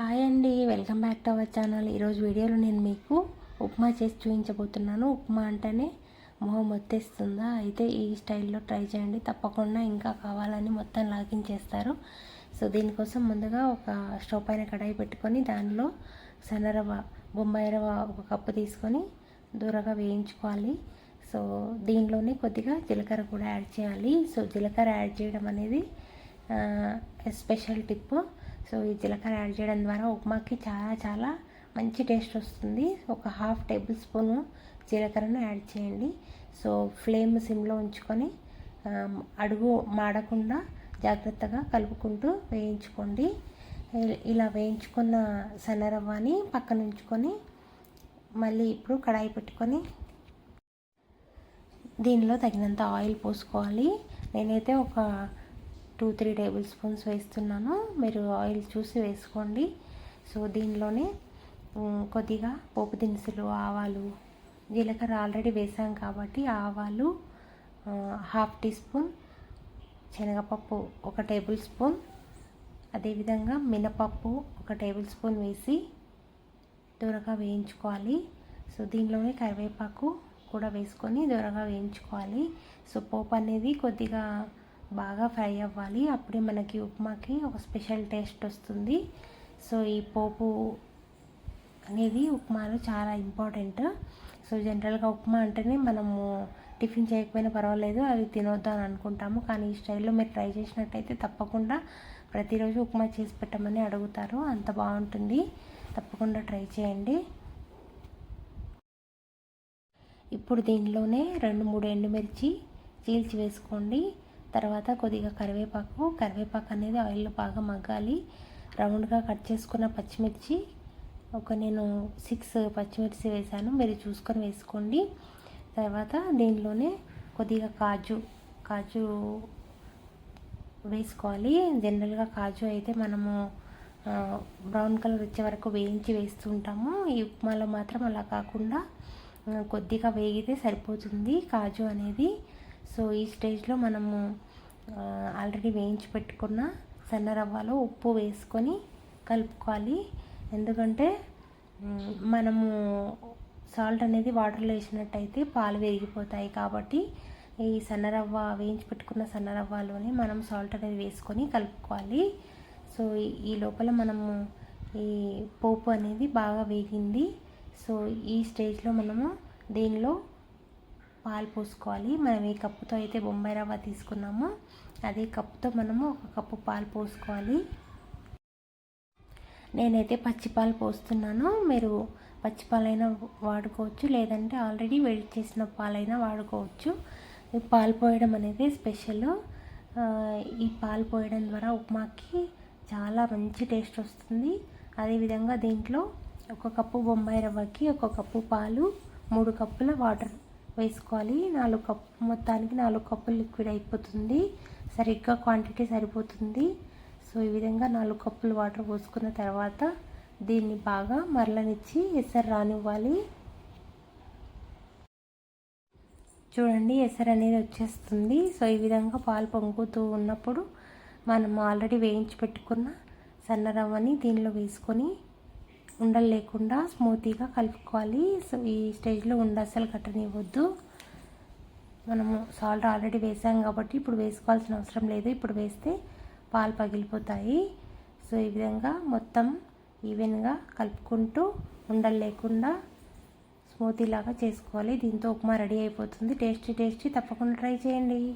Hi అండి welcome back to our channel. ఈరోజు వీడియోలో నేను మీకు ఉప్మా చేసి చూపించబోతున్నాను. ఉప్మా అంటేనే మొహం వచ్చేస్తుందా అయితే ఈ స్టైల్లో ట్రై చేయండి. తప్పకుండా ఇంకా కావాలని మొత్తం లాగించేస్తారు. సో దీనికోసం ముందుగా ఒక స్టవ్ పైన కడాయి పెట్టుకొని దానిలో సన్నరవ బొంబాయి రవ ఒక కప్పు తీసుకొని దూరగా వేయించుకోవాలి. సో దీనిలోనే కొద్దిగా జీలకర్ర కూడా యాడ్ చేయాలి. సో జీలకర్ర యాడ్ చేయడం అనేది స్పెషల్ టిప్పు. సో ఈ జీలకర్ర యాడ్ చేయడం ద్వారా ఉప్మాకి చాలా చాలా మంచి టేస్ట్ వస్తుంది. ఒక హాఫ్ టేబుల్ స్పూను జీలకర్రను యాడ్ చేయండి. సో ఫ్లేమ్ సిమ్లో ఉంచుకొని అడుగు మాడకుండా జాగ్రత్తగా కలుపుకుంటూ వేయించుకోండి. ఇలా వేయించుకున్న సన్నరవ్వని పక్కన ఉంచుకొని మళ్ళీ ఇప్పుడు కడాయి పెట్టుకొని దీనిలో తగినంత ఆయిల్ పోసుకోవాలి. నేనైతే ఒక టూ త్రీ టేబుల్ స్పూన్స్ వేస్తున్నాను. మీరు ఆయిల్ చూసి వేసుకోండి. సో దీనిలోనే కొద్దిగా పోపు దినుసులు ఆవాలు జీలకర్ర ఆల్రెడీ వేసాం కాబట్టి ఆవాలు హాఫ్ టీ స్పూన్ శనగపప్పు ఒక టేబుల్ స్పూన్ అదేవిధంగా మినపప్పు ఒక టేబుల్ స్పూన్ వేసి దూరగా వేయించుకోవాలి. సో దీనిలోనే కరివేపాకు కూడా వేసుకొని దూరగా వేయించుకోవాలి. సో పోపు అనేది కొద్దిగా బాగా ఫ్రై అవ్వాలి. అప్పుడే మనకి ఉప్మాకి ఒక స్పెషల్ టేస్ట్ వస్తుంది. సో ఈ పోపు అనేది ఉప్మాలో చాలా ఇంపార్టెంట్. సో జనరల్గా ఉప్మా అంటేనే మనము టిఫిన్ చేయకపోయినా పర్వాలేదు అది తినొద్దు అని అనుకుంటాము. కానీ ఈ స్టైల్లో మీరు ట్రై చేసినట్టయితే తప్పకుండా ప్రతిరోజు ఉప్మా చేసి పెట్టమని అడుగుతారు. అంత బాగుంటుంది. తప్పకుండా ట్రై చేయండి. ఇప్పుడు దీనిలోనే రెండు మూడు ఎండుమిర్చి చీల్చి వేసుకోండి. తర్వాత కొద్దిగా కరివేపాకు. కరివేపాకు అనేది ఆయిల్లో బాగా మగ్గాలి. రౌండ్గా కట్ చేసుకున్న పచ్చిమిర్చి. ఒక నేను సిక్స్ పచ్చిమిర్చి వేసాను. మీరు చూసుకొని వేసుకోండి. తర్వాత దీనిలోనే కొద్దిగా కాజు. కాజు వేసుకోవాలి. జనరల్గా కాజు అయితే మనము బ్రౌన్ కలర్ వచ్చే వరకు వేయించి వేస్తుంటాము ఈ ఉప్మాలో మాత్రం అలా కాకుండా కొద్దిగా వేగితే సరిపోతుంది కాజు అనేది. సో ఈ స్టేజ్లో మనము ఆల్రెడీ వేయించి పెట్టుకున్న సన్న రవ్వలో ఉప్పు వేసుకొని కలుపుకోవాలి. ఎందుకంటే మనము సాల్ట్ అనేది వాటర్లో వేసినట్టయితే పాలు విరిగిపోతాయి కాబట్టి ఈ సన్నరవ్వ వేయించి పెట్టుకున్న సన్నరవ్వలోనే మనం సాల్ట్ అనేది వేసుకొని కలుపుకోవాలి. సో ఈ లోపల మనము ఈ పోపు అనేది బాగా వేగింది. సో ఈ స్టేజ్లో మనము దీనిలో పాలు పోసుకోవాలి. మనం ఏ కప్పుతో అయితే బొంబాయి రవ్వ తీసుకున్నామో అదే కప్పుతో మనము ఒక కప్పు పాలు పోసుకోవాలి. నేనైతే పచ్చిపాలు పోస్తున్నాను. మీరు పచ్చిపాలైనా వాడుకోవచ్చు లేదంటే ఆల్రెడీ వేడి చేసిన పాలైనా వాడుకోవచ్చు. పాలు పోయడం అనేది స్పెషల్. ఈ పాలు పోయడం ద్వారా ఉప్మాకి చాలా మంచి టేస్ట్ వస్తుంది. అదేవిధంగా దీంట్లో ఒక కప్పు బొంబాయి రవ్వకి ఒక కప్పు పాలు మూడు కప్పుల వాటర్ వేసుకోవాలి. నాలుగు కప్పు మొత్తానికి నాలుగు కప్పులు లిక్విడ్ అయిపోతుంది. సరిగ్గా క్వాంటిటీ సరిపోతుంది. సో ఈ విధంగా నాలుగు కప్పులు వాటర్ పోసుకున్న తర్వాత దీన్ని బాగా మరలనిచ్చి ఎసరు రానివ్వాలి. చూడండి ఎసరు అనేది వచ్చేస్తుంది. సో ఈ విధంగా పాలు పొంగుతూ ఉన్నప్పుడు మనం ఆల్రెడీ వేయించి పెట్టుకున్న సన్న రవ్వని దీనిలో వేసుకొని ఉండలు లేకుండా స్మూతీగా కలుపుకోవాలి. సో ఈ స్టేజ్లో ఉండ అసలు కట్టనివ్వద్దు. మనము సాల్ట్ ఆల్రెడీ వేసాం కాబట్టి ఇప్పుడు వేసుకోవాల్సిన అవసరం లేదు. ఇప్పుడు వేస్తే పాలు పగిలిపోతాయి. సో ఈ విధంగా మొత్తం ఈవెన్గా కలుపుకుంటూ ఉండలు లేకుండా స్మూతీ లాగా చేసుకోవాలి. దీంతో ఉప్మా రెడీ అయిపోతుంది. టేస్టీ టేస్టీ తప్పకుండా ట్రై చేయండి.